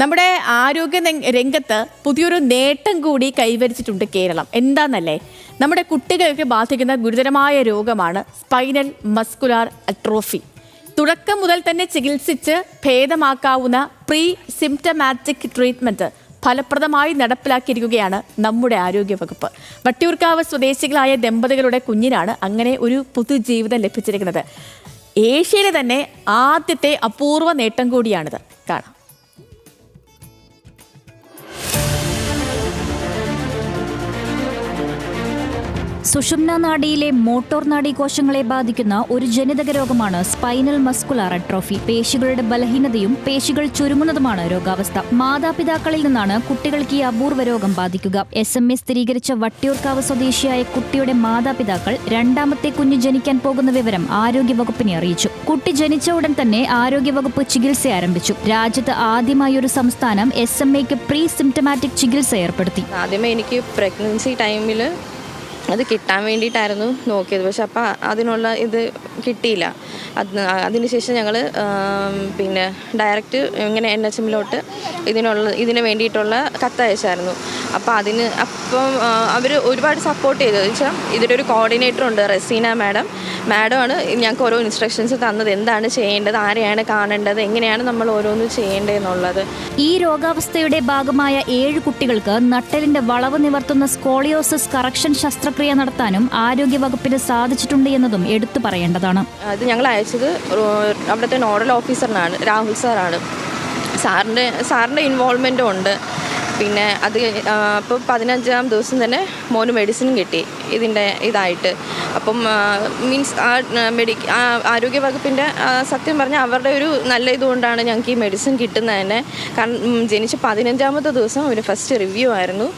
നമ്മുടെ ആരോഗ്യ രംഗത്ത് പുതിയൊരു നേട്ടം കൂടി കൈവരിച്ചിട്ടുണ്ട് കേരളം. എന്താന്നല്ലേ? നമ്മുടെ കുട്ടികൾക്ക് ബാധിക്കുന്ന ഗുരുതരമായ രോഗമാണ് സ്പൈനൽ മസ്കുലാർ അട്രോഫി. തുടക്കം മുതൽ തന്നെ ചികിത്സിച്ച് ഭേദമാക്കാവുന്ന പ്രീ സിംറ്റമാറ്റിക് ട്രീറ്റ്മെന്റ് ഫലപ്രദമായി നടപ്പിലാക്കിയിരിക്കുകയാണ് നമ്മുടെ ആരോഗ്യവകുപ്പ്. വട്ടിയൂർക്കാവ് സ്വദേശികളായ ദമ്പതികളുടെ കുഞ്ഞിനാണ് അങ്ങനെ ഒരു പുതുജീവിതം ലഭിച്ചിരിക്കുന്നത്. ഏഷ്യയിലെ തന്നെ ആദ്യത്തെ അപൂർവ നേട്ടം കൂടിയാണിത്. കാണാം. സുഷുമ്ന നാഡിയിലെ മോട്ടോർ നാഡി കോശങ്ങളെ ബാധിക്കുന്ന ഒരു ജനിതക രോഗമാണ് സ്പൈനൽ മസ്കുലാർ അട്രോഫി. പേശികളുടെ ബലഹീനതയും പേശികൾ ചുരുങ്ങുന്നതുമാണ് രോഗാവസ്ഥ. മാതാപിതാക്കളിൽ നിന്നാണ് കുട്ടികൾക്ക് ഈ അപൂർവ രോഗം ബാധിക്കുക. എസ് എം എ സ്ഥിരീകരിച്ച വട്ടിയൂർക്കാവ് സ്വദേശിയായ കുട്ടിയുടെ മാതാപിതാക്കൾ രണ്ടാമത്തെ കുഞ്ഞ് ജനിക്കാൻ പോകുന്ന വിവരം ആരോഗ്യവകുപ്പിനെ അറിയിച്ചു. കുട്ടി ജനിച്ച ഉടൻ തന്നെ ആരോഗ്യവകുപ്പ് ചികിത്സ ആരംഭിച്ചു. രാജ്യത്ത് ആദ്യമായി ഒരു സംസ്ഥാനം എസ് എം എക്ക് പ്രീ സിംറ്റമാറ്റിക് ചികിത്സ ഏർപ്പെടുത്തി. ആദ്യമേ എനിക്ക് പ്രഗ്നൻസി ടൈമിൽ അത് കിട്ടാൻ വേണ്ടിയിട്ടായിരുന്നു നോക്കിയത്. പക്ഷെ അപ്പം അതിനുള്ള ഇത് കിട്ടിയില്ല. അത് അതിന് ശേഷം ഞങ്ങൾ പിന്നെ ഡയറക്റ്റ് ഇങ്ങനെ എൻ എച്ച് എമ്മിലോട്ട് ഇതിനുള്ള ഇതിന് വേണ്ടിയിട്ടുള്ള കത്തയച്ചായിരുന്നു. അപ്പോൾ അതിന് അപ്പം അവർ ഒരുപാട് സപ്പോർട്ട് ചെയ്തു. വെച്ചാൽ ഇതിന്റെ ഒരു കോർഡിനേറ്റർ ഉണ്ട് റസീന മാഡം. മാഡമാണ് ഞങ്ങൾക്ക് ഓരോ ഇൻസ്ട്രക്ഷൻസ് തന്നത്. എന്താണ് ചെയ്യേണ്ടത് ആരെയാണ് കാണേണ്ടത് എങ്ങനെയാണ് നമ്മൾ ഓരോന്ന് ചെയ്യേണ്ടതെന്നുള്ളത് ഈ രോഗാവസ്ഥയുടെ ഭാഗമായ ഏഴ് കുട്ടികൾക്ക് നട്ടലിന്റെ വളവ് നിവർത്തുന്ന സ്കോളിയോസിസ് കറക്ഷൻ ശസ്ത്രക്രിയ നടത്താനും ആരോഗ്യവകുപ്പിന് സാധിച്ചിട്ടുണ്ട് എന്നതും എടുത്തു പറയേണ്ടതാണ്. അത് ഞങ്ങൾ അയച്ചത് അവിടുത്തെ നോഡൽ ഓഫീസറിനാണ് രാഹുൽ സാറാണ്. സാറിന്റെ സാറിന്റെ ഇൻവോൾവ്മെന്റും ഉണ്ട്. പിന്നെ അത് അപ്പോൾ പതിനഞ്ചാം ദിവസം തന്നെ മോന് മെഡിസിൻ കിട്ടി. ഇതിന്റെ ഇതായിട്ട്. അപ്പം മീൻസ് ആ മെഡി ആരോഗ്യ ആരോഗ്യവകുപ്പിന്റെ സത്യം പറഞ്ഞാൽ അവരുടെ ഒരു നല്ല ഇതുകൊണ്ടാണ് ഞങ്ങൾക്ക് ഈ മെഡിസിൻ കിട്ടുന്നത് തന്നെ. കാരണം ജനിച്ച് പതിനഞ്ചാമത്തെ ദിവസം ഒരു ഫസ്റ്റ് റിവ്യൂ ആയിരുന്നു.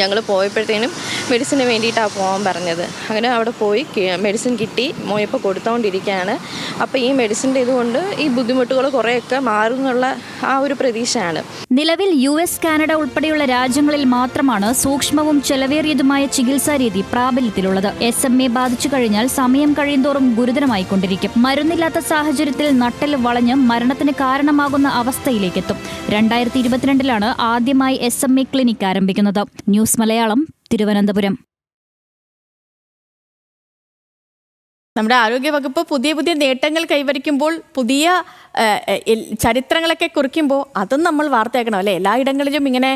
ഞങ്ങൾ പോയപ്പോഴത്തേനും മെഡിസിന് വേണ്ടിയിട്ടാണ് പോകാൻ പറഞ്ഞത്. അങ്ങനെ അവിടെ പോയി മെഡിസിൻ കിട്ടി മോയപ്പോൾ കൊടുത്തുകൊണ്ടിരിക്കുകയാണ് അപ്പോൾ ഈ മെഡിസിന്റെ ഇതുകൊണ്ട് ഈ ബുദ്ധിമുട്ടുകൾ കുറേയൊക്കെ മാറുന്നുള്ള ആ ഒരു പ്രതീക്ഷയാണ്. നിലവിൽ യു എസ് കാനഡ ഉൾപ്പെടെയുള്ള രാജ്യങ്ങളിൽ മാത്രമാണ് സൂക്ഷ്മവും ചെലവേറിയതുമായ ചികിത്സാ രീതി പ്രാബല്യത്തിലുള്ളത്. എസ് എം എ ബാധിച്ചു കഴിഞ്ഞാൽ സമയം കഴിയുന്തോറും ഗുരുതരമായിക്കൊണ്ടിരിക്കും. മരുന്നില്ലാത്ത സാഹചര്യത്തിൽ നട്ടൽ വളഞ്ഞ് മരണത്തിന് കാരണമാകുന്ന അവസ്ഥയിലേക്കെത്തും. രണ്ടായിരത്തി ഇരുപത്തിരണ്ടിലാണ് ആദ്യമായി എസ് എം എ ക്ലിനിക് ആരംഭിക്കുന്നത്. ന്യൂസ് മലയാളം തിരുവനന്തപുരം. നമ്മുടെ ആരോഗ്യവകുപ്പ് പുതിയ പുതിയ നേട്ടങ്ങൾ കൈവരിക്കുമ്പോൾ പുതിയ ചരിത്രങ്ങളൊക്കെ കുറിക്കുമ്പോൾ അതും നമ്മൾ വാർത്തയാക്കണം അല്ലേ? എല്ലായിടങ്ങളിലും ഇങ്ങനെ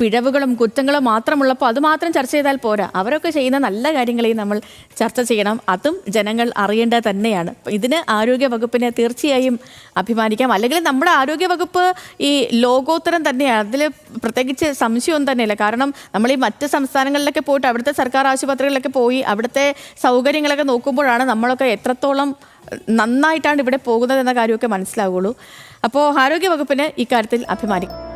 പിഴവുകളും കുറ്റങ്ങളും മാത്രമുള്ളപ്പോൾ അത് മാത്രം ചർച്ച ചെയ്താൽ പോരാ. അവരൊക്കെ ചെയ്യുന്ന നല്ല കാര്യങ്ങളെയും നമ്മൾ ചർച്ച ചെയ്യണം. അതും ജനങ്ങൾ അറിയേണ്ടത് തന്നെയാണ്. ഇതിന് ആരോഗ്യവകുപ്പിനെ തീർച്ചയായും അഭിമാനിക്കാം. അല്ലെങ്കിൽ നമ്മുടെ ആരോഗ്യവകുപ്പ് ഈ ലോകോത്തരം തന്നെയാണ് അതിൽ പ്രത്യേകിച്ച് സംശയമൊന്നും തന്നെയില്ല. കാരണം നമ്മൾ ഈ മറ്റ് സംസ്ഥാനങ്ങളിലൊക്കെ പോയിട്ട് അവിടുത്തെ സർക്കാർ ആശുപത്രികളിലൊക്കെ പോയി അവിടുത്തെ സൗകര്യങ്ങളൊക്കെ നോക്കുമ്പോഴാണ് നമ്മളൊക്കെ എത്രത്തോളം നന്നായിട്ടാണ് ഇവിടെ പോകുന്നത് എന്ന കാര്യമൊക്കെ മനസ്സിലാവുകയുള്ളൂ അപ്പോൾ ആരോഗ്യവകുപ്പിന് ഇക്കാര്യത്തിൽ അഭിമാനിക്കും